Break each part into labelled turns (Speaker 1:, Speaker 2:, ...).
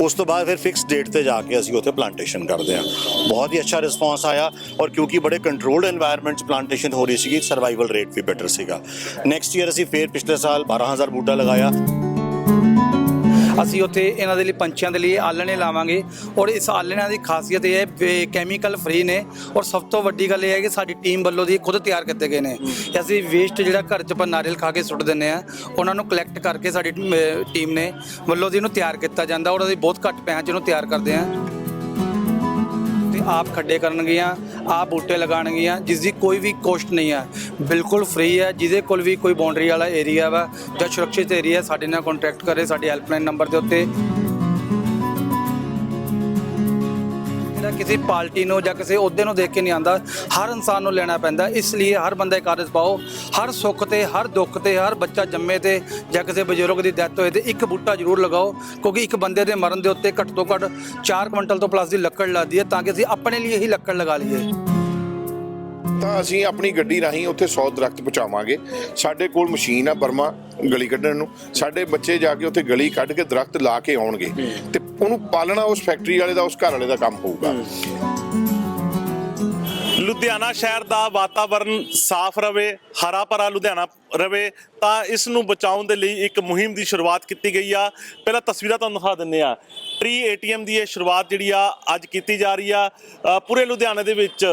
Speaker 1: ਉਸ ਤੋਂ ਬਾਅਦ ਫਿਰ ਫਿਕਸ ਡੇਟ ਤੇ ਜਾ ਕੇ ਅਸੀਂ ਉੱਥੇ ਪਲਾਂਟੇਸ਼ਨ ਕਰਦੇ ਆ ਬਹੁਤ ਹੀ ਅੱਛਾ ਰਿਸਪੌਂਸ ਆਇਆ ਔਰ ਕਿਉਂਕਿ ਬੜੇ ਕੰਟਰੋਲਡ এনवायरमेंट 'ਚ ਪਲਾਂਟੇਸ਼ਨ ਹੋ ਰਹੀ ਸੀਗੀ ਸਰਵਾਈਵਲ ਰੇਟ ਵੀ ਬੈਟਰ ਸੀਗਾ। ਨੈਕਸਟ ਈਅਰ ਅਸੀਂ ਫੇਰ ਪਿਛਲੇ ਸਾਲ 12000 ਬੂਟਾ ਲਗਾਇਆ।
Speaker 2: ਅਸੀਂ ਉੱਥੇ ਇਹਨਾਂ ਦੇ ਲਈ ਪੰਛੀਆਂ ਦੇ ਲਈ ਆਲਣੇ ਲਾਵਾਂਗੇ ਔਰ ਇਸ ਆਲਣਿਆਂ ਦੀ ਖਾਸੀਅਤ ਇਹ ਹੈ ਕੈਮੀਕਲ ਫ੍ਰੀ ਨੇ ਔਰ ਸਭ ਤੋਂ ਵੱਡੀ ਗੱਲ ਇਹ ਹੈ ਕਿ ਸਾਡੀ ਟੀਮ ਵੱਲੋਂ ਦੀ ਖੁਦ ਤਿਆਰ ਕੀਤੇ ਗਏ ਨੇ ਅਸੀਂ ਵੇਸਟ ਜਿਹੜਾ ਘਰ 'ਚ ਆਪਾਂ ਨਾਰੀਅਲ ਖਾ ਕੇ ਸੁੱਟ ਦਿੰਨੇ ਆ ਉਹਨਾਂ ਨੂੰ ਕਲੈਕਟ ਕਰਕੇ ਸਾਡੀ ਟੀਮ ਨੇ ਵੱਲੋਂ ਦੀ ਇਹਨੂੰ ਤਿਆਰ ਕੀਤਾ ਜਾਂਦਾ ਔਰ ਅਸੀਂ ਬਹੁਤ ਘੱਟ ਪੈਸਿਆਂ 'ਚ ਇਹਨੂੰ ਤਿਆਰ ਕਰਦੇ ਆ ਆਪ ਖੱਡੇ ਕਰਨਗੀਆਂ, ਆਪ ਬੂਟੇ ਲਗਾਉਣਗੀਆਂ ਜਿਸ ਦੀ ਕੋਈ ਵੀ ਕੋਸਟ ਨਹੀਂ ਹੈ। ਬਿਲਕੁਲ ਫ੍ਰੀ ਹੈ, ਜਿਹਦੇ ਕੋਲ ਵੀ ਕੋਈ ਬਾਉਂਡਰੀ ਵਾਲਾ ਏਰੀਆ ਵਾ ਜਾਂ ਸੁਰੱਖਿਅਤ ਏਰੀਆ ਸਾਡੇ ਨਾਲ ਕੰਟੈਕਟ ਕਰੇ, ਸਾਡੇ ਹੈਲਪਲਾਈਨ ਨੰਬਰ ਦੇ ਉੱਤੇ। ਕਿਸੇ ਪਾਰਟੀ ਨੂੰ ਜਾਂ ਕਿਸੇ ਅਹੁਦੇ ਨੂੰ ਦੇਖ ਕੇ ਨਹੀਂ ਆਂਦਾ ਹਰ ਇਨਸਾਨ ਨੂੰ ਲੈਣਾ ਪੈਂਦਾ। ਇਸ ਲਈ ਹਰ ਬੰਦਾ ਇੱਕ ਕਾਰਜ ਪਾਓ। ਹਰ ਸੁੱਖ ਤੇ, ਹਰ ਦੁੱਖ ਤੇ, ਹਰ ਬੱਚਾ ਜੰਮੇ ਤੇ ਜਾਂ ਕਿਸੇ ਬਜ਼ੁਰਗ ਦੀ ਡੈਥ ਹੋਏ ਤੇ ਇੱਕ ਬੂਟਾ ਜ਼ਰੂਰ ਲਗਾਓ, ਕਿਉਂਕਿ ਇੱਕ ਬੰਦੇ ਦੇ ਮਰਨ ਦੇ ਉੱਤੇ ਘੱਟ ਤੋਂ ਘੱਟ 4 ਕੁਇੰਟਲ ਤੋਂ ਪਲੱਸ ਦੀ ਲੱਕੜ ਲੱਗਦੀ ਹੈ, ਤਾਂ ਕਿ ਅਸੀਂ ਆਪਣੇ ਲਈ ਹੀ ਲੱਕੜ ਲਗਾ ਲਈਏ।
Speaker 3: ਤਾਂ ਅਸੀਂ ਆਪਣੀ ਗੱਡੀ ਰਾਹੀਂ ਉੱਥੇ 100 ਦਰਖਤ ਪਹੁੰਚਾਵਾਂਗੇ। ਸਾਡੇ ਕੋਲ ਮਸ਼ੀਨ ਆ ਬਰਮਾ ਗਲੀ ਕੱਢਣ ਨੂੰ। ਸਾਡੇ ਬੱਚੇ ਜਾ ਕੇ ਉੱਥੇ ਗਲੀ ਕੱਢ ਕੇ ਦਰਖਤ ਲਾ ਕੇ ਆਉਣਗੇ। ਤੇ ਉਹਨੂੰ ਪਾਲਣਾ ਉਸ ਫੈਕਟਰੀ ਵਾਲੇ ਦਾ ਉਸ ਘਰ ਵਾਲੇ ਦਾ ਕੰਮ ਹੋਊਗਾ।
Speaker 4: ਲੁਧਿਆਣਾ ਸ਼ਹਿਰ ਦਾ ਵਾਤਾਵਰਣ ਸਾਫ਼ ਰਵੇ ਹਰਾ ਭਰਾ ਲੁਧਿਆਣਾ ਰਵੇ, ਤਾਂ ਇਸ ਨੂੰ ਬਚਾਉਣ ਦੇ ਲਈ ਇੱਕ ਮੁਹਿੰਮ ਦੀ ਸ਼ੁਰੂਆਤ ਕੀਤੀ ਗਈ ਆ। ਪਹਿਲਾਂ ਤਸਵੀਰਾਂ ਤੁਹਾਨੂੰ ਦਿਖਾ ਦਿੰਨੇ ਆ। ਟਰੀ ਏਟੀਐਮ ਦੀ ਇਹ ਸ਼ੁਰੂਆਤ ਜਿਹੜੀ ਆ, ਅੱਜ ਕੀਤੀ ਜਾ ਰਹੀ ਆ। ਪੂਰੇ ਲੁਧਿਆਣੇ ਦੇ ਵਿੱਚ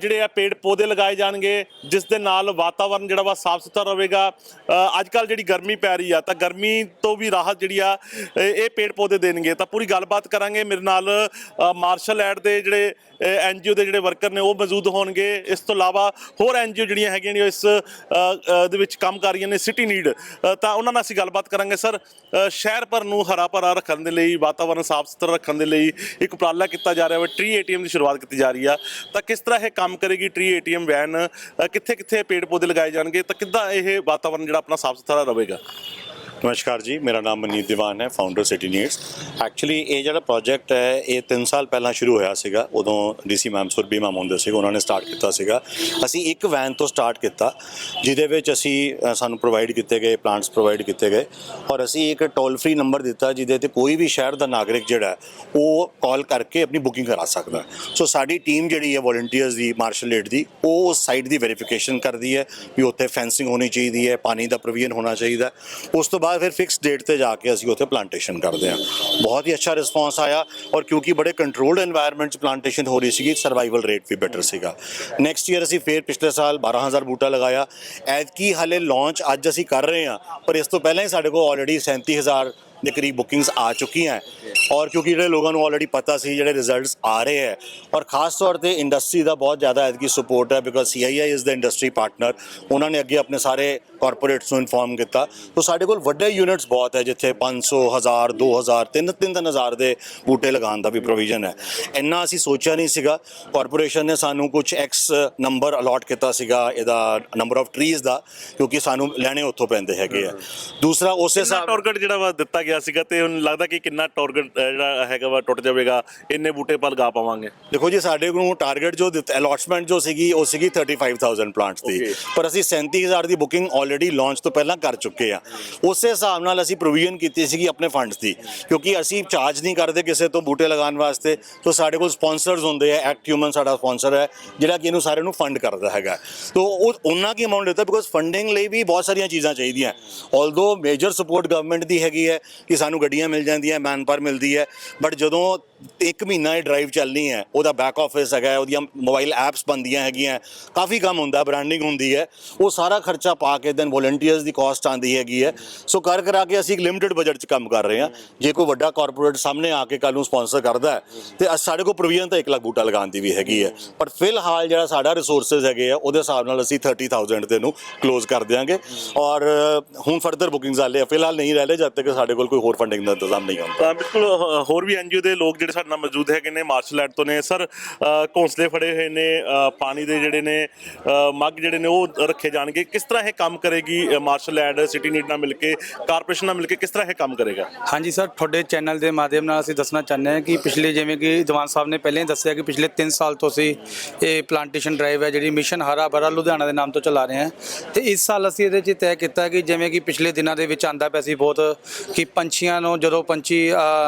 Speaker 4: ਜਿਹੜੇ ਆ ਪੇੜ ਪੌਦੇ ਲਗਾਏ ਜਾਣਗੇ, ਜਿਸ ਦੇ ਨਾਲ ਵਾਤਾਵਰਣ ਜਿਹੜਾ ਵਾ ਸਾਫ਼ ਸੁਥਰਾ ਰਹੇਗਾ। ਅੱਜ ਕੱਲ ਜਿਹੜੀ ਗਰਮੀ ਪੈ ਰਹੀ ਆ, ਤਾਂ ਗਰਮੀ ਤੋਂ ਵੀ ਰਾਹਤ ਜਿਹੜੀ ਆ, ਇਹ ਪੇੜ ਪੌਦੇ ਦੇਣਗੇ। ਤਾਂ ਪੂਰੀ ਗੱਲਬਾਤ ਕਰਾਂਗੇ। ਮੇਰੇ ਨਾਲ ਮਾਰਸ਼ਲ ਐਡ ਦੇ ਜਿਹੜੇ ਐਨਜੀਓ ਦੇ ਜਿਹੜੇ ਵਰਕਰ ਨੇ, ਉਹ ਮੌਜੂਦ ਹੋਣਗੇ। ਇਸ ਤੋਂ ਇਲਾਵਾ ਹੋਰ ਐਨਜੀਓ ਜਿਹੜੀਆਂ ਹੈਗੀਆਂ ਨੇ, ਉਹ ਇਸ ਦੇ ਵਿੱਚ ਕੰਮ ਕਰ ਰਹੀਆਂ ਨੇ ਸਿਟੀ ਨੀਡ ਤਾਂ ਉਹਨਾਂ ਨਾਲ ਅਸੀਂ ਗੱਲਬਾਤ ਕਰਾਂਗੇ, ਸਰ। ਸ਼ਹਿਰ ਭਰ ਨੂੰ ਹਰਾ ਭਰਾ ਰੱਖਣ ਦੇ ਲਈ ਵਾਤਾਵਰਣ ਸਾਫ਼ ਸੁਥਰਾ ਰੱਖਣ ਦੇ ਲਈ ਇੱਕ ਉਪਰਾਲਾ ਕੀਤਾ ਜਾ ਰਿਹਾ ਹੈ ਟਰੀ ਏਟੀਐਮ ਦੀ ਸ਼ੁਰੂਆਤ ਕੀਤੀ ਜਾ ਰਹੀ ਆ। ਤਾਂ ਕਿਸ ਤਰ੍ਹਾਂ ਇਹ ਕੰਮ ਕਰੇਗੀ ਟਰੀ ਏਟੀਐਮ ਵੈਨ ਕਿੱਥੇ ਕਿੱਥੇ ਪੇੜ ਪੌਦੇ ਲਗਾਏ ਜਾਣਗੇ? ਤਾਂ ਕਿੱਦਾਂ ਇਹ ਵਾਤਾਵਰਣ ਜਿਹੜਾ ਆਪਣਾ ਸਾਫ਼ ਸੁਥਰਾ ਰਹੇਗਾ?
Speaker 1: ਨਮਸਕਾਰ ਜੀ ਮੇਰਾ ਨਾਮ ਮਨੀਤ ਦੀਵਾਨ ਹੈ ਫਾਊਂਡਰ ਸਿਟੀ ਨੀਡਸ ਐਕਚੁਅਲੀ ਇਹ ਜਿਹੜਾ ਪ੍ਰੋਜੈਕਟ ਹੈ ਇਹ 3 ਸਾਲ ਪਹਿਲਾਂ ਸ਼ੁਰੂ ਹੋਇਆ ਸੀਗਾ ਉਦੋਂ ਡੀਸੀ ਮੈਮ ਸੁਰਬੀ ਮੈਮ ਹੁੰਦੇ ਸੀ ਉਹਨਾਂ ਨੇ ਸਟਾਰਟ ਕੀਤਾ ਸੀਗਾ ਅਸੀਂ ਇੱਕ ਵੈਨ ਤੋਂ ਸਟਾਰਟ ਕੀਤਾ ਜਿਹਦੇ ਵਿੱਚ ਅਸੀਂ ਸਾਨੂੰ ਪ੍ਰੋਵਾਈਡ ਕੀਤੇ ਗਏ ਪਲਾਂਟਸ ਪ੍ਰੋਵਾਈਡ ਕੀਤੇ ਗਏ ਔਰ ਅਸੀਂ ਇੱਕ ਟੋਲ ਫ੍ਰੀ ਨੰਬਰ ਦਿੱਤਾ ਜਿਹਦੇ ਤੇ ਕੋਈ ਵੀ ਸ਼ਹਿਰ ਦਾ ਨਾਗਰਿਕ ਜਿਹੜਾ ਉਹ ਕਾਲ ਕਰਕੇ ਆਪਣੀ ਬੁਕਿੰਗ ਕਰਾ ਸਕਦਾ ਸੋ ਸਾਡੀ ਟੀਮ ਜਿਹੜੀ ਹੈ ਵੋਲੰਟੀਅਰਸ ਦੀ ਮਾਰਸ਼ਲ ਏਡ ਦੀ ਉਹ ਉਸ ਸਾਈਟ ਦੀ ਵੈਰੀਫਿਕੇਸ਼ਨ ਕਰਦੀ ਹੈ ਵੀ ਉੱਥੇ ਫੈਂਸਿੰਗ ਹੋਣੀ ਚਾਹੀਦੀ ਹੈ ਪਾਣੀ ਦਾ ਪ੍ਰੋਵੀਜ਼ਨ ਹੋਣਾ ਚਾਹੀਦਾ ਉਸ ਤੋਂ ਬਾਅਦ ਬਾਅਦ ਫਿਰ ਫਿਕਸ ਡੇਟ ਤੇ ਜਾ ਕੇ ਅਸੀਂ ਉੱਥੇ ਪਲਾਂਟੇਸ਼ਨ ਕਰਦੇ ਹਾਂ ਬਹੁਤ ਹੀ ਅੱਛਾ ਰਿਸਪੌਂਸ ਆਇਆ ਔਰ ਕਿਉਂਕਿ ਬੜੇ ਕੰਟਰੋਲਡ এনवायरमेंट ਚ ਪਲਾਂਟੇਸ਼ਨ ਹੋ ਰਹੀ ਸੀਗੀ ਸਰਵਾਈਵਲ ਰੇਟ ਵੀ ਬੈਟਰ ਸੀਗਾ ਨੈਕਸਟ ਈਅਰ ਅਸੀਂ ਫੇਰ ਪਿਛਲੇ ਸਾਲ 12000 ਬੂਟਾ ਲਗਾਇਆ ਐਤਕੀ ਹਲੇ ਲਾਂਚ ਅੱਜ ਅਸੀਂ ਕਰ ਰਹੇ ਹਾਂ ਪਰ ਇਸ ਤੋਂ ਪਹਿਲਾਂ ਹੀ ਸਾਡੇ ਕੋਲ ਆਲਰੇਡੀ 37000 ਦੇ ਕਰੀਬ ਬੁਕਿੰਗਸ ਆ ਚੁੱਕੀਆਂ ਔਰ ਕਿਉਂਕਿ ਜਿਹੜੇ ਲੋਕਾਂ ਨੂੰ ਆਲਰੇਡੀ ਪਤਾ ਸੀ ਜਿਹੜੇ ਰਿਜ਼ਲਟਸ ਆ ਰਹੇ ਹੈ ਔਰ ਖਾਸ ਤੌਰ ਤੇ ਇੰਡਸਟਰੀ ਦਾ ਬਹੁਤ ਜ਼ਿਆਦਾ ਐਤਕੀ ਸਪੋਰਟ ਹੈ because CII is the industry partner ਉਹਨਾਂ ਨੇ ਅੱਗੇ ਆਪਣੇ ਸਾਰੇ ਕਾਰਪੋਰੇਟਸ ਨੂੰ ਇਨਫੋਰਮ ਕੀਤਾ। ਸੋ ਸਾਡੇ ਕੋਲ ਵੱਡੇ ਯੂਨਿਟਸ ਬਹੁਤ ਹੈ ਜਿੱਥੇ 500 1000 2000 3 3000 ਦੇ ਬੂਟੇ ਲਗਾਉਣ ਦਾ ਵੀ ਪ੍ਰੋਵੀਜ਼ਨ ਹੈ। ਇੰਨਾ ਅਸੀਂ ਸੋਚਿਆ ਨਹੀਂ ਸੀਗਾ। ਕਾਰਪੋਰੇਸ਼ਨ ਨੇ ਸਾਨੂੰ ਕੁਝ ਐਕਸ ਨੰਬਰ ਅਲਾਟ ਕੀਤਾ ਸੀਗਾ ਇਹਦਾ ਨੰਬਰ ਆਫ ਟਰੀਜ਼ ਦਾ ਕਿਉਂਕਿ ਸਾਨੂੰ ਲੈਣੇ ਉੱਥੋਂ ਪੈਂਦੇ ਹੈਗੇ ਆ। ਦੂਸਰਾ ਉਸੇ ਹਿਸਾਬ
Speaker 4: ਟਾਰਗੇਟ ਜਿਹੜਾ ਵਾ ਦਿੱਤਾ ਗਿਆ ਸੀਗਾ ਤੇ ਹੁਣ ਲੱਗਦਾ ਕਿ ਕਿੰਨਾ ਟਾਰਗੇਟ ਜਿਹੜਾ ਹੈਗਾ ਵਾ ਟੁੱਟ ਜਾਵੇਗਾ ਇੰਨੇ ਬੂਟੇ ਪਰ ਲਗਾ ਪਾਵਾਂਗੇ।
Speaker 1: ਦੇਖੋ ਜੀ ਸਾਡੇ ਕੋਲ ਟਾਰਗੇਟ ਜੋ ਦਿੱਤਾ ਅਲਾਟਮੈਂਟ ਜੋ ਸੀਗੀ ਉਹ ਸੀਗੀ 35000 ਪਲਾਂਟਸ ਦੀ. ਪਰ ਅਸੀਂ 37000 ਦੀ ਬੁਕਿੰਗ ਆਲਰੇਡੀ ਲਾਂਚ ਤੋਂ ਪਹਿਲਾਂ ਕਰ ਚੁੱਕੇ ਆ। ਉਸੇ ਹਿਸਾਬ ਨਾਲ ਅਸੀਂ ਪ੍ਰੋਵੀਜ਼ਨ ਕੀਤੀ ਸੀਗੀ ਆਪਣੇ ਫੰਡਸ ਦੀ, ਕਿਉਂਕਿ ਅਸੀਂ ਚਾਰਜ ਨਹੀਂ ਕਰਦੇ ਕਿਸੇ ਤੋਂ ਬੂਟੇ ਲਗਾਉਣ ਵਾਸਤੇ। ਤੋਂ ਸਾਡੇ ਕੋਲ ਸਪਾਂਸਰਸ ਹੁੰਦੇ ਆ ਐਕਟ ਹਿਊਮਨ ਸਾਡਾ ਸਪਾਂਸਰ ਹੈ, ਜਿਹੜਾ ਕਿ ਇਹਨੂੰ ਸਾਰੇ ਨੂੰ ਫੰਡ ਕਰਦਾ ਹੈਗਾ। ਤੋਂ ਉਹ ਉਹਨਾਂ ਕੀ ਅਮਾਉਂਟ ਦਿੱਤਾ? ਬਿਕੋਜ਼ ਫੰਡਿੰਗ ਲਈ ਵੀ ਬਹੁਤ ਸਾਰੀਆਂ ਚੀਜ਼ਾਂ ਚਾਹੀਦੀਆਂ। ਆਲਦੋ ਮੇਜਰ ਸਪੋਰਟ ਗਵਰਨਮੈਂਟ ਦੀ ਹੈਗੀ ਹੈ ਕਿ ਸਾਨੂੰ ਗੱਡੀਆਂ ਮਿਲ ਜਾਂਦੀਆਂ ਮੈਨਪਾਵਰ ਮਿਲਦੀ ਹੈ ਬਟ ਜਦੋਂ ਇੱਕ ਮਹੀਨਾ ਇਹ ਡਰਾਈਵ ਚੱਲਣੀ ਹੈ, ਉਹਦਾ ਬੈਕ ਆਫਿਸ ਹੈਗਾ, ਉਹਦੀਆਂ ਮੋਬਾਈਲ ਐਪਸ ਬੰਦੀਆਂ ਹੈਗੀਆਂ, ਕਾਫੀ ਕੰਮ ਹੁੰਦਾ ਬ੍ਰਾਂਡਿੰਗ ਹੁੰਦੀ ਹੈ, ਉਹ ਸਾਰਾ ਖਰਚਾ ਪਾ ਕੇ ਦੈਨ ਵੋਲੰਟੀਅਰਸ ਦੀ ਕਾਸਟ ਆਂਦੀ ਹੈਗੀ ਹੈ। ਸੋ ਕਰ ਕਰਾ ਕੇ ਅਸੀਂ ਇੱਕ ਲਿਮਟਿਡ ਬਜਟ 'ਚ ਕੰਮ ਕਰ ਰਹੇ ਹਾਂ। ਜੇ ਕੋਈ ਵੱਡਾ ਕਾਰਪੋਰੇਟ ਸਾਹਮਣੇ ਆ ਕੇ ਕੱਲ ਨੂੰ ਸਪਾਂਸਰ ਕਰਦਾ ਤੇ ਸਾਡੇ ਕੋਲ ਪ੍ਰੋਵੀਜ਼ਨ ਤਾਂ 1 ਲੱਖ ਬੂਟਾ ਲਗਾਉਣ ਦੀ ਵੀ ਹੈਗੀ ਹੈ। ਪਰ ਫਿਲਹਾਲ ਜਿਹੜਾ ਸਾਡਾ ਰਿਸੋਰਸਸ ਹੈਗੇ ਆ ਉਹਦੇ ਹਿਸਾਬ ਨਾਲ ਅਸੀਂ 30000 ਦੇ ਨੂੰ ਕਲੋਜ਼ ਕਰ ਦਿਆਂਗੇ। ਔਰ ਹੁਣ ਫਰਦਰ ਬੁਕਿੰਗਸ ਆਲੇ ਫਿਲਹਾਲ ਨਹੀਂ ਰਹਿ ਲਏ ਜਦ ਤੱਕ ਸਾਡੇ ਕੋਲ ਕੋਈ ਹੋਰ ਫੰਡਿੰਗ ਦਾ ਇੰਤਜ਼ਾਮ ਨਹੀਂ ਹੁੰਦਾ।
Speaker 4: ਤਾਂ ਬਿਲਕੁਲ ਹੋਰ ਵੀ ਐਨਜੀਓ ਦੇ ਲੋਕ ਜਿਹੜੇ ਸਾਡੇ ਨਾਲ ਮੌਜੂਦ ਹੈਗੇ ਨੇ ਮਾਰਸ਼ਲ ਆਰਟ ਤੋਂ ਨੇ ਸਰ ਅ, ਫੜੇ ਹੋਏ ਨੇ ਪਾਣੀ ਦੇ ਜਿਹੜੇ ਨੇ ਅ, ਮੱਗ ਜਿਹੜੇ ਨੇ ਉਹ ਰੱਖੇ ਜਾਣਗੇ। ਕਿਸ ਤਰ੍ਹਾਂ ਇਹ ਕੰਮ ਕਰੇਗੀ ਮਾਰਸ਼ਲ ਆਰਟ ਸਿਟੀ ਨੀਡ ਨਾਲ ਮਿਲ ਕੇ ਕਾਰਪੋਰੇਸ਼ਨ ਨਾਲ ਮਿਲ ਕੇ ਕਿਸ ਤਰ੍ਹਾਂ ਇਹ ਕੰਮ ਕਰੇਗਾ?
Speaker 2: ਹਾਂਜੀ ਸਰ, ਤੁਹਾਡੇ ਚੈਨਲ ਦੇ ਮਾਧਿਅਮ ਨਾਲ ਅਸੀਂ ਦੱਸਣਾ ਚਾਹੁੰਦੇ ਹਾਂ ਕਿ ਪਿਛਲੇ ਜਿਵੇਂ ਕਿ ਦੀਵਾਨ ਸਾਹਿਬ ਨੇ ਪਹਿਲਾਂ ਹੀ ਦੱਸਿਆ ਕਿ ਪਿਛਲੇ 3 ਸਾਲ ਤੋਂ ਅਸੀਂ ਇਹ ਪਲਾਂਟੇਸ਼ਨ ਡਰਾਈਵ ਹੈ, ਜਿਹੜੀ ਮਿਸ਼ਨ ਹਰਾ ਭਰਾ ਲੁਧਿਆਣਾ ਦੇ ਨਾਮ ਤੋਂ ਚਲਾ ਰਹੇ ਹਾਂ। ਤੇ ਇਸ ਸਾਲ ਅਸੀਂ ਇਹਦੇ 'ਚ ਤੈਅ ਕੀਤਾ ਕਿ ਜਿਵੇਂ ਕਿ ਪਿਛਲੇ ਦਿਨਾਂ ਦੇ ਵਿੱਚ ਆਂਦਾ ਪਿਆ ਸੀ ਬਹੁਤ ਕਿ ਪੰਛੀਆਂ ਨੂੰ ਜਦੋਂ ਪੰਛੀ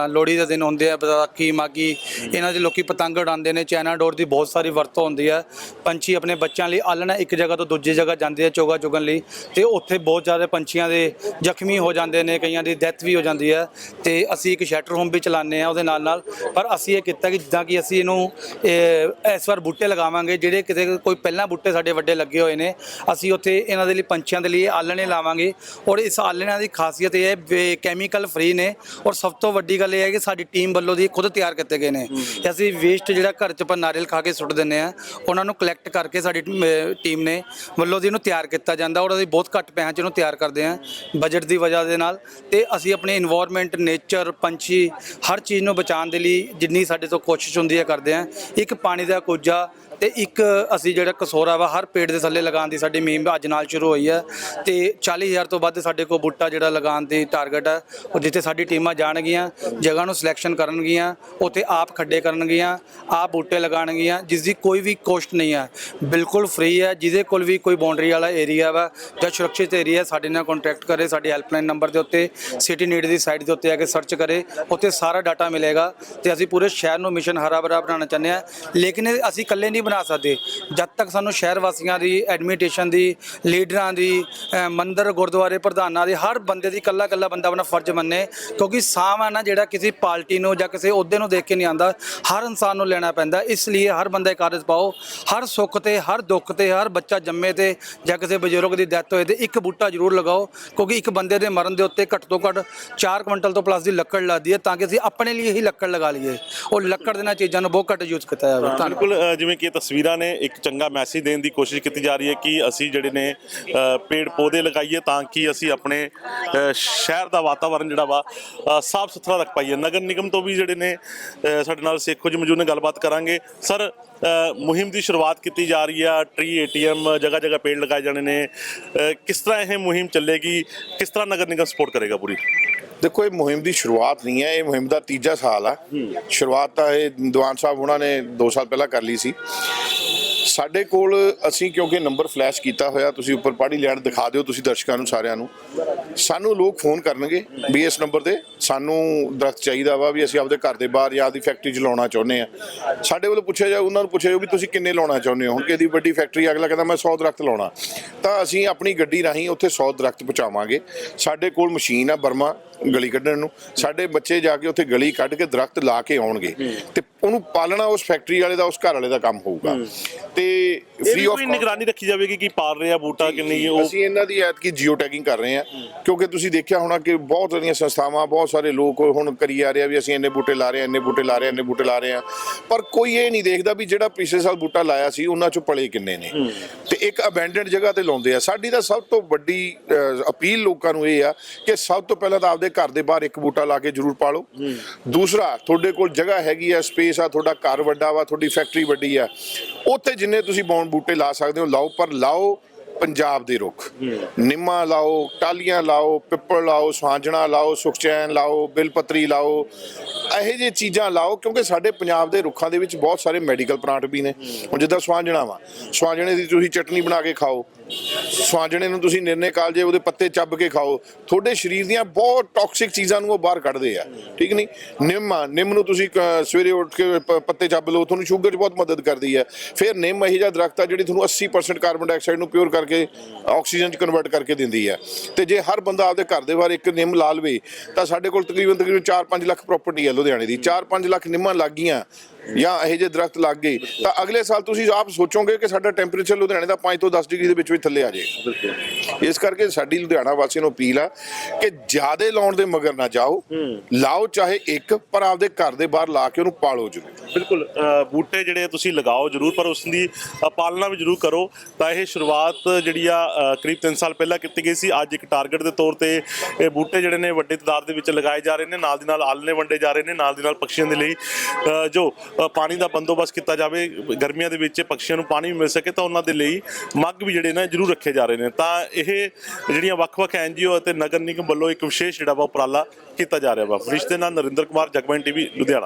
Speaker 2: ਲੋਹੜੀ ਦਾ ਦਿਨ ਹੁੰਦੇ ਆ ਵਿਸਾਖੀ ਮਾਗੀ ਇਹਨਾਂ ਦੇ ਲੋਕੀ ਪਤੰਗ ਉਡਾਉਂਦੇ ਨੇ ਚਾਈਨਾ ਡੋਰ ਦੀ ਬਹੁਤ ਸਾਰੀ ਵਰਤੋਂ ਹੁੰਦੀ ਹੈ। ਪੰਛੀ ਆਪਣੇ ਬੱਚਿਆਂ ਲਈ ਆਲਣਾ ਇੱਕ ਜਗ੍ਹਾ ਤੋਂ ਦੂਜੀ ਜਗ੍ਹਾ ਜਾਂਦੇ ਆ ਚੋਗਾ ਚੁਗਣ ਲਈ। ਤੇ ਉੱਥੇ ਬਹੁਤ ਜ਼ਿਆਦਾ ਪੰਛੀਆਂ ਦੇ ਜ਼ਖਮੀ ਹੋ ਜਾਂਦੇ ਨੇ ਕਈਆਂ ਦੀ ਡੈਥ ਵੀ ਹੋ ਜਾਂਦੀ ਹੈ ਤੇ ਅਸੀਂ ਇੱਕ ਸ਼ੈਟਰ ਹੋਮ ਵੀ ਚਲਾਉਂਦੇ ਆ ਉਹਦੇ ਨਾਲ ਨਾਲ। ਪਰ ਅਸੀਂ ਇਹ ਕੀਤਾ ਕਿ ਜਿੱਦਾਂ ਕਿ ਅਸੀਂ ਇਹਨੂੰ ਇਹ, ਇਸ ਵਾਰ ਬੂਟੇ ਲਗਾਵਾਂਗੇ ਜਿਹੜੇ ਕਿਤੇ ਕੋਈ ਪਹਿਲਾਂ ਬੂਟੇ ਸਾਡੇ ਵੱਡੇ ਲੱਗੇ ਹੋਏ ਨੇ ਅਸੀਂ ਉੱਥੇ ਇਹਨਾਂ ਦੇ ਲਈ ਪੰਛੀਆਂ ਦੇ ਲਈ ਆਲਣੇ ਲਾਵਾਂਗੇ। ਔਰ ਇਸ ਆਲਣਿਆਂ ਦੀ ਖਾਸੀਅਤ ਇਹ ਹੈ ਕੈਮੀਕਲ ਫ੍ਰੀ ਨੇ। ਔਰ ਸਭ ਤੋਂ ਵੱਡੀ ਗੱਲ ਇਹ ਹੈ ਕਿ ਸਾਡੀ ਟੀਮ ਵੱਲੋਂ ਦੀ ਖੁਦ ਤਿਆਰ ਕੀਤੇ ਗਏ ਨੇ। ਤੇ ਅਸੀਂ ਵੇਸਟ ਜਿਹੜਾ ਘਰ ਚ ਆਪਾਂ ਨਾਰੀਅਲ ਖਾ ਕੇ ਸੁੱਟ ਦਿੰਦੇ ਆ ਉਹਨਾਂ ਨੂੰ ਕਲੈਕਟ ਕਰਕੇ ਸਾਡੀ ਟੀਮ ਨੇ ਵੱਲੋਂ ਦੀ ਇਹਨੂੰ ਤਿਆਰ ਕੀਤਾ ਜਾਂਦਾ। ਔਰ ਅਸੀਂ ਬਹੁਤ ਘੱਟ ਪੈਸਿਆਂ 'ਚ ਇਹਨੂੰ ਤਿਆਰ ਕਰਦੇ ਹਾਂ ਬਜਟ ਦੀ ਵਜ੍ਹਾ ਦੇ ਨਾਲ। ਤੇ ਅਸੀਂ ਆਪਣੇ এনवायरमेंट ਨੇਚਰ ਪੰਛੀ, ਹਰ ਚੀਜ਼ ਨੂੰ ਬਚਾਉਣ ਦੇ ਲਈ ਜਿੰਨੀ ਸਾਡੇ ਤੋਂ ਕੋਸ਼ਿਸ਼ ਹੁੰਦੀ ਹੈ, ਕਰਦੇ ਹਾਂ। ਇੱਕ ਪਾਣੀ ਦਾ ਕੋਜਾ ਤੇ ਇੱਕ ਅਸੀਂ ਜਿਹੜਾ ਕਸੋਰਾ ਵਾ, ਹਰ ਪੇੜ ਦੇ ਥੱਲੇ ਲਗਾਉਣ ਦੀ ਸਾਡੀ ਮੁਹਿੰਮ ਅੱਜ ਨਾਲ ਸ਼ੁਰੂ ਹੋਈ ਹੈ ਤੇ 40000 ਤੋਂ ਵੱਧ ਸਾਡੇ ਕੋਲ ਬੂਟਾ ਜਿਹੜਾ ਲਗਾਉਣ ਦੀ ਟਾਰਗੇਟ ਹੈ, ਉਹ ਜਿੱਥੇ ਸਾਡੀ ਟੀਮਾਂ ਜਾਣਗੀਆਂ, ਜਗ੍ਹਾ ਨੂੰ ਸਿਲੈਕਸ਼ਨ ਕਰਨਗੀਆਂ, ਉੱਥੇ ਆਪ ਖੱਡੇ ਕਰਨਗੀਆਂ, ਆਪ ਬੂਟੇ ਲਗਾਉਣਗੀਆਂ ਜਿਸ ਦੀ ਕੋਈ ਵੀ ਕੋਸਟ ਨਹੀਂ ਹੈ। ਬਿਲਕੁਲ ਫ੍ਰੀ ਹੈ, ਜਿਹਦੇ ਕੋਲ ਵੀ ਕੋਈ ਬਾਉਂਡਰੀ ਵਾਲਾ ਏਰੀਆ ਵਾ ਜਾਂ ਸੁਰੱਖਿਅਤ ਏਰੀਆ ਸਾਡੇ ਨਾਲ ਕੰਟੈਕਟ ਕਰੇ, ਸਾਡੇ ਹੈਲਪਲਾਈਨ ਨੰਬਰ ਦੇ ਉੱਤੇ ਸਿਟੀ ਨੀਡ ਦੀ ਸਾਈਟ ਦੇ ਉੱਤੇ ਆ ਕੇ ਸਰਚ ਕਰੇ, ਉੱਥੇ ਸਾਰਾ ਡਾਟਾ ਮਿਲੇਗਾ ਤੇ ਅਸੀਂ ਪੂਰੇ ਸ਼ਹਿਰ ਨੂੰ ਮਿਸ਼ਨ ਹਰਾ ਭਰਾ ਬਣਾਉਣਾ ਚਾਹੁੰਦੇ ਹਾਂ। ਲੇਕਿਨ ਅਸੀਂ ਇਕੱਲੇ ਨਹੀਂ ਬਣਾ ਸਕਦੇ। ਜਦ ਤੱਕ ਸਾਨੂੰ ਸ਼ਹਿਰ ਵਾਸੀਆਂ ਦੀ ਐਡਮਿਨਿਸਟ੍ਰੇਸ਼ਨ ਦੀ ਲੀਡਰਾਂ ਦੀ ਮੰਦਿਰ ਗੁਰਦੁਆਰੇ ਪ੍ਰਧਾਨਾਂ ਦੀ ਹਰ ਬੰਦੇ ਦੀ ਇਕੱਲਾ ਇਕੱਲਾ ਬੰਦਾ ਆਪਣਾ ਫਰਜ਼ ਮੰਨੇ। ਕਿਉਂਕਿ ਸਾਹ ਆ ਨਾ ਜਿਹੜਾ ਕਿਸੇ ਪਾਰਟੀ ਨੂੰ ਜਾਂ ਕਿਸੇ ਅਹੁਦੇ ਨੂੰ ਦੇਖ ਕੇ ਨਹੀਂ ਆਉਂਦਾ ਹਰ ਇਨਸਾਨ ਨੂੰ ਲੈਣਾ ਪੈਂਦਾ। ਇਸ ਲਈ ਹਰ ਬੰਦਾ ਇੱਕ ਕਾਰਜ ਪਾਓ। ਹਰ ਸੁੱਖ ਤੇ ਹਰ ਦੁੱਖ ਤੇ ਹਰ ਬੱਚਾ ਜੰਮੇ ਤੇ ਜਾਂ ਕਿਸੇ ਬਜ਼ੁਰਗ ਦੀ ਡੈਥ ਹੋਏ ਤੇ ਇੱਕ ਬੂਟਾ ਜ਼ਰੂਰ ਲਗਾਓ। ਕਿਉਂਕਿ ਇੱਕ ਬੰਦੇ ਦੇ ਮਰਨ ਦੇ ਉੱਤੇ ਘੱਟ ਤੋਂ ਘੱਟ 4 ਕੁਇੰਟਲ ਤੋਂ ਪਲੱਸ ਦੀ ਲੱਕੜ ਲੱਗਦੀ ਹੈ ਤਾਂ ਕਿ ਅਸੀਂ ਆਪਣੇ ਲਈ ਹੀ ਲੱਕੜ ਲਗਾ ਲਈਏ। ਉਹ ਲੱਕੜ ਦੇ ਨਾਲ ਚੀਜ਼ਾਂ ਨੂੰ ਬਹੁਤ ਘੱਟ ਯੂਜ਼ ਕੀਤਾ ਜਾਵੇ।
Speaker 4: ਬਿਲਕੁਲ ਜਿਵੇਂ ਕਿ ਤਸਵੀਰਾਂ ਨੇ ਇੱਕ ਚੰਗਾ ਮੈਸੇਜ ਦੇਣ ਦੀ ਕੋਸ਼ਿਸ਼ ਕੀਤੀ ਜਾ ਰਹੀ ਹੈ ਕਿ ਅਸੀਂ ਜਿਹੜੇ ਨੇ ਪੇੜ ਪੌਦੇ ਲਗਾਈਏ ਤਾਂ ਕਿ ਅਸੀਂ ਆਪਣੇ ਸ਼ਹਿਰ ਦਾ ਵਾਤਾਵਰਣ ਜਿਹੜਾ ਵਾ ਸਾਫ਼ ਸੁਥਰਾ ਰੱਖ ਪਾਈਏ। ਨਗਰ ਨਿਗਮ ਤੋਂ ਵੀ ਜਿਹੜੇ ਨੇ ਸਾਡੇ ਨਾਲ ਸੇਖੋ ਜੀ ਮੌਜੂਦ ਨੇ, ਗੱਲਬਾਤ ਕਰਾਂਗੇ। ਸਰ ਮੁਹਿੰਮ ਦੀ ਸ਼ੁਰੂਆਤ ਕੀਤੀ ਜਾ ਰਹੀ ਆ ਟਰੀ ਏਟੀਐਮ ਜਗ੍ਹਾ ਜਗ੍ਹਾ ਪੇੜ ਲਗਾਏ ਜਾਣੇ ਨੇ। ਕਿਸ ਤਰ੍ਹਾਂ ਇਹ ਮੁਹਿੰਮ ਚੱਲੇਗੀ? ਕਿਸ ਤਰ੍ਹਾਂ ਨਗਰ ਨਿਗਮ ਸਪੋਰਟ ਕਰੇਗਾ ਪੂਰੀ?
Speaker 3: ਦੇਖੋ ਇਹ ਮੁਹਿੰਮ ਦੀ ਸ਼ੁਰੂਆਤ ਨਹੀਂ ਹੈ ਇਹ ਮੁਹਿੰਮ ਦਾ ਤੀਜਾ ਸਾਲ ਆ। ਸ਼ੁਰੂਆਤ ਤਾਂ ਇਹ ਦੀਵਾਨ ਸਾਹਿਬ ਉਹਨਾਂ ਨੇ 2 ਸਾਲ ਪਹਿਲਾਂ ਕਰ ਲਈ ਸੀ। ਸਾਡੇ ਕੋਲ ਅਸੀਂ ਕਿਉਂਕਿ ਨੰਬਰ ਫਲੈਸ਼ ਕੀਤਾ ਹੋਇਆ ਤੁਸੀਂ ਉੱਪਰ ਪੜ੍ਹੀ ਲੈਣ ਦਿਖਾ ਦਿਓ ਤੁਸੀਂ ਦਰਸ਼ਕਾਂ ਨੂੰ ਸਾਰਿਆਂ ਨੂੰ। ਸਾਨੂੰ ਲੋਕ ਫੋਨ ਕਰਨਗੇ ਵੀ ਇਸ ਨੰਬਰ ਤੇ ਸਾਨੂੰ ਦਰਖਤ ਚਾਹੀਦਾ ਵਾ ਵੀ ਅਸੀਂ ਆਪਦੇ ਘਰ ਦੇ ਬਾਹਰ ਜਾਂ ਆਪਦੀ ਫੈਕਟਰੀ 'ਚ ਲਾਉਣਾ ਚਾਹੁੰਦੇ ਆ ਸਾਡੇ ਵੱਲੋਂ ਪੁੱਛਿਆ ਜਾ ਉਹਨਾਂ ਨੂੰ ਪੁੱਛਿਆ ਜਾਊ ਵੀ ਤੁਸੀਂ ਕਿੰਨੇ ਲਾਉਣਾ ਚਾਹੁੰਦੇ ਹੋ? ਹੁਣ ਕਿਹਦੀ ਵੱਡੀ ਫੈਕਟਰੀ ਅਗਲਾ ਕਹਿੰਦਾ ਮੈਂ 100 ਦਰਖਤ ਲਾਉਣਾ। ਤਾਂ ਅਸੀਂ ਆਪਣੀ ਗੱਡੀ ਰਾਹੀਂ ਉੱਥੇ 100 ਦਰਖਤ ਪਹੁੰਚਾਵਾਂਗੇ। ਸਾਡੇ ਕੋਲ ਮਸ਼ੀਨ ਆ ਬਰਮਾ। ਗਲੀ ਕੱਢਣ ਨੂੰ ਸਾਡੇ ਬੱਚੇ ਜਾ ਕੇ ਉੱਥੇ ਗਲੀ ਕੱਢ ਕੇ ਦਰਖਤ ਲਾ ਕੇ ਆਉਣਗੇ ਤੇ ਉਹਨੂੰ ਪਾਲਣਾ ਉਸ ਫੈਕਟਰੀ ਵਾਲੇ ਦਾ ਉਸ ਘਰ ਵਾਲੇ ਦਾ ਕੰਮ ਹੋਊਗਾ। ਤੇ ਫ੍ਰੀ ਆਫ
Speaker 4: ਨਿਗਰਾਨੀ ਰੱਖੀ ਜਾਵੇਗੀ ਕਿ ਪਾਲ ਰਿਹਾ ਬੂਟਾ ਕਿੰਨੀ ਉਹ
Speaker 3: ਅਸੀਂ ਇਹਨਾਂ ਦੀ ਐਤ ਕੀ ਜੀਓ ਟੈਗਿੰਗ ਕਰ ਰਹੇ ਹਾਂ। ਕਿਉਂਕਿ ਤੁਸੀਂ ਦੇਖਿਆ ਹੋਣਾ ਕਿ ਬਹੁਤ ਸਾਰੀਆਂ ਸੰਸਥਾਵਾਂ ਬਹੁਤ ਸਾਰੇ ਲੋਕ ਹੁਣ ਕਰੀ ਆ ਰਹੇ ਆ ਵੀ ਅਸੀਂ ਇੰਨੇ ਬੂਟੇ ਲਾ ਰਹੇ ਹਾਂ ਇੰਨੇ ਬੂਟੇ ਲਾ ਰਹੇ ਹਾਂ ਇੰਨੇ ਬੂਟੇ ਲਾ ਰਹੇ ਹਾਂ। ਪਰ ਕੋਈ ਇਹ ਨਹੀਂ ਦੇਖਦਾ ਵੀ ਜਿਹੜਾ ਪਿਛਲੇ ਸਾਲ ਬੂਟਾ ਲਾਇਆ ਸੀ ਉਹਨਾਂ ਚੋਂ ਪਲੇ ਕਿੰਨੇ ਨੇ। ਤੇ ਇੱਕ ਅਬੈਂਡਨਡ ਜਗ੍ਹਾ ਤੇ ਲਾਉਂਦੇ ਆ। ਸਾਡੀ ਤਾਂ ਸਭ ਤੋਂ ਵੱਡੀ ਅਪੀਲ ਲੋਕਾਂ ਨੂੰ ਇਹ ਆ ਕਿ ਸਭ ਤੋਂ ਪਹਿਲਾਂ ਤਾਂ ਆਪਦੇ ਘਰ ਦੇ ਬਾਹਰ ਇੱਕ ਬੂਟਾ ਲਾ ਕੇ ਜ਼ਰੂਰ ਪਾਲੋ। ਦੂਸਰਾ ਤੁਹਾਡੇ ਕੋਲ ਜਗ੍ਹਾ ਹੈਗੀ ਆ ਸਪੇਸ ਆ ਤੁਹਾਡਾ ਘਰ ਵੱਡਾ ਵਾ ਤੁਹਾਡੀ ਫੈਕਟਰੀ ਵੱਡੀ ਆ। ਉੱਥੇ ਜਿੰਨੇ ਤੁਸੀਂ ਬੌਣ ਬੂਟੇ ਲਾ ਸਕਦੇ ਹੋ ਲਾਓ ਪਰ ਲਾਓ ਪੰਜਾਬ ਦੇ ਰੁੱਖ। ਨਿੰਮਾ ਲਾਓ ਟਾਲੀਆਂ ਲਾਓ ਪਿੱਪਲ ਲਾਓ ਸਵਾਂਜਣਾ ਲਾਓ ਸੁਖਚੈਨ ਲਾਓ ਬਿਲਪਤਰੀ ਲਾਓ ਇਹੋ ਜਿਹੇ ਚੀਜ਼ਾਂ ਲਾਓ ਕਿਉਂਕਿ ਸਾਡੇ ਪੰਜਾਬ ਦੇ ਰੁੱਖਾਂ ਦੇ ਵਿੱਚ ਬਹੁਤ ਸਾਰੇ ਮੈਡੀਕਲ ਪਲਾਂਟ ਵੀ ਨੇ। ਹੁਣ ਜਿੱਦਾਂ ਸਵਾਂਜਣਾ ਵਾ ਸਵਾਂਜਣੇ ਦੀ ਤੁਸੀਂ ਚਟਨੀ ਬਣਾ ਕੇ ਖਾਓ ਸਵਾਂਜਣੇ ਨੂੰ ਤੁਸੀਂ ਨਿਰਨੇ ਕਾਲਜੇ ਉਹਦੇ ਪੱਤੇ ਚੱਬ ਕੇ ਖਾਓ, ਤੁਹਾਡੇ ਸਰੀਰ ਦੀਆਂ ਬਹੁਤ ਟੌਕਸਿਕ ਚੀਜ਼ਾਂ ਨੂੰ ਉਹ ਬਾਹਰ ਕੱਢਦੇ ਆ, ਠੀਕ ਨਹੀਂ? ਨਿੰਮ ਆ, ਨਿੰਮ ਨੂੰ ਤੁਸੀਂ ਸਵੇਰੇ ਉੱਠ ਕੇ ਪੱਤੇ ਚੱਬ ਲਓ, ਤੁਹਾਨੂੰ ਸ਼ੂਗਰ 'ਚ ਬਹੁਤ ਮਦਦ ਕਰਦੀ ਹੈ ਫਿਰ ਨਿੰਮ ਇਹੋ ਜਿਹਾ ਦਰਖਤ ਆ ਜਿਹੜੀ ਤੁਹਾਨੂੰ 80% ਕਾਰਬਨ ਡਾਈਆਕਸਾਈਡ ਨੂੰ ਪਿਓਰ ਕਰਕੇ ਆਕਸੀਜਨ 'ਚ ਕਨਵਰਟ ਕਰਕੇ ਦਿੰਦੀ ਹੈ ਤੇ ਜੇ ਹਰ ਬੰਦਾ ਆਪਦੇ ਘਰ ਦੇ ਬਾਹਰ ਇੱਕ ਨਿੰਮ ਲਾ ਲਵੇ ਤਾਂ ਸਾਡੇ ਕੋਲ ਤਕਰੀਬਨ ਤਕਰੀਬਨ 4-5 ਲੱਖ ਪ੍ਰਾਪਰਟੀ ਹੈ ਲੁਧਿਆਣੇ ਦੀ। 4-5 ਲੱਖ ਨਿੰਮਾਂ ਲੱਗ ਗਈਆਂ ਜਾਂ ਇਹੋ ਜਿਹੇ ਦਰਖਤ ਲੱਗ ਗਏ ਤਾਂ ਅਗਲੇ ਸਾਲ ਤੁਸੀਂ ਆਪ ਸੋਚੋਗੇ ਕਿ ਸਾਡਾ ਟੈਂਪਰੇਚਰ ਲੁਧਿਆਣੇ ਦਾ 5 ਤੋਂ 10 ਡਿਗਰੀ ਦੇ ਵਿੱਚ ਵੀ ਥੱਲੇ ਆ ਜਾਏਗਾ ਇਸ ਕਰਕੇ ਸਾਡੀ ਲੁਧਿਆਣਾ ਵਾਸੀਆਂ ਨੂੰ ਅਪੀਲ ਆ ਕਿ ਜਿਆਦੇ ਲਾਉਣ ਦੇ ਮਗਰ ਨਾ ਜਾਓ ਲਾਓ ਚਾਹੇ ਇੱਕ ਪਰ ਆਪਦੇ ਘਰ ਦੇ ਬਾਹਰ ਲਾ ਕੇ ਉਹਨੂੰ ਪਾਲੋ ਜ਼ਰੂਰ।
Speaker 4: ਬਿਲਕੁਲ ਬੂਟੇ ਜਿਹੜੇ ਤੁਸੀਂ ਲਗਾਓ ਜ਼ਰੂਰ ਪਰ ਉਸ ਦੀ ਪਾਲਣਾ ਵੀ ਜ਼ਰੂਰ ਕਰੋ। ਤਾਂ ਇਹ ਸ਼ੁਰੂਆਤ ਜਿਹੜੀ ਆ ਕਰੀਬ 3 ਸਾਲ ਪਹਿਲਾਂ ਕੀਤੀ ਗਈ ਸੀ। ਅੱਜ ਇੱਕ ਟਾਰਗੇਟ ਦੇ ਤੌਰ ਤੇ ਇਹ ਬੂਟੇ ਜਿਹੜੇ ਨੇ ਵੱਡੇ ਤਾਦਾਦ ਦੇ ਵਿੱਚ ਲਗਾਏ ਜਾ ਰਹੇ ਨੇ। ਨਾਲ ਦੀ ਨਾਲ ਆਲਣੇ ਵੰਡੇ ਜਾ ਰਹੇ ਨੇ ਨਾਲ ਦੀ ਨਾਲ ਪੰਛੀਆਂ ਦੇ ਲਈ। ਜੋ ਪਾਣੀ ਦਾ ਬੰਦੋਬਸਤ ਕੀਤਾ ਜਾਵੇ, ਗਰਮੀਆਂ ਦੇ ਵਿੱਚ ਪੰਛੀਆਂ ਨੂੰ ਪਾਣੀ ਵੀ ਮਿਲ ਸਕੇ, ਤਾਂ ਉਹਨਾਂ ਦੇ ਲਈ ਮੱਗ ਵੀ ਜਿਹੜੇ ਨੇ ਜ਼ਰੂਰ ਰੱਖੇ ਜਾ ਰਹੇ ਨੇ। ਤਾਂ ਇਹ ਜਿਹੜੀਆਂ ਵੱਖ-ਵੱਖ ਐਨਜੀਓ ਅਤੇ ਨਗਰ ਨਿਗਮ ਵੱਲੋਂ ਇੱਕ ਵਿਸ਼ੇਸ਼ ਜਿਹੜਾ ਵਾ ਉਪਰਾਲਾ ਕੀਤਾ ਜਾ ਰਿਹਾ ਵਾ। ਫਰਿਸ਼ਤੇ ਨਾਲ ਨਰਿੰਦਰ ਕੁਮਾਰ, ਜਗਮਨ ਟੀਵੀ, ਲੁਧਿਆਣਾ।